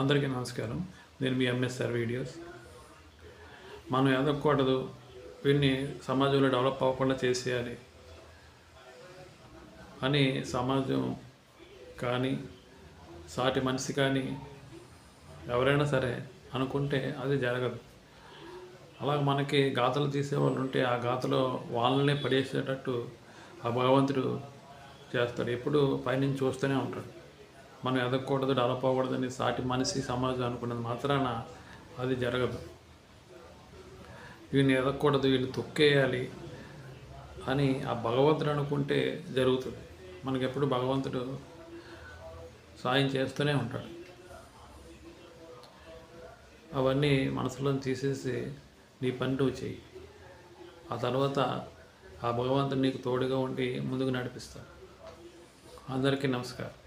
అందరికీ నమస్కారం. నేను మీ ఎంఎస్ఆర్ వీడియోస్ మనం ఎదగకూడదు వీడిని సమాజంలో డెవలప్ అవ్వకుండా చేసేయాలి అని సమాజం కానీ సాటి మనిషి కానీ ఎవరైనా సరే అనుకుంటే అది జరగదు. అలా మనకి గాథలు తీసేవాళ్ళు ఉంటే ఆ గాథలో వాళ్ళనే పడేసేటట్టు ఆ భగవంతుడు చేస్తాడు. ఎప్పుడు పైనుంచి చూస్తూనే ఉంటాడు. మనం ఎదగకూడదు డెవలప్ సాటి మనిషి సమాజం అనుకున్నది మాత్రాన అది జరగదు. వీడిని ఎదగకూడదు వీడిని తొక్కేయాలి అని ఆ భగవంతుడు అనుకుంటే జరుగుతుంది. మనకెప్పుడు భగవంతుడు సాయం చేస్తూనే ఉంటాడు. అవన్నీ మనసులో తీసేసి నీ పని నువ్వు చెయ్యి. ఆ తర్వాత ఆ భగవంతుడు నీకు తోడుగా ఉండి ముందుకు నడిపిస్తాడు. అందరికీ నమస్కారం.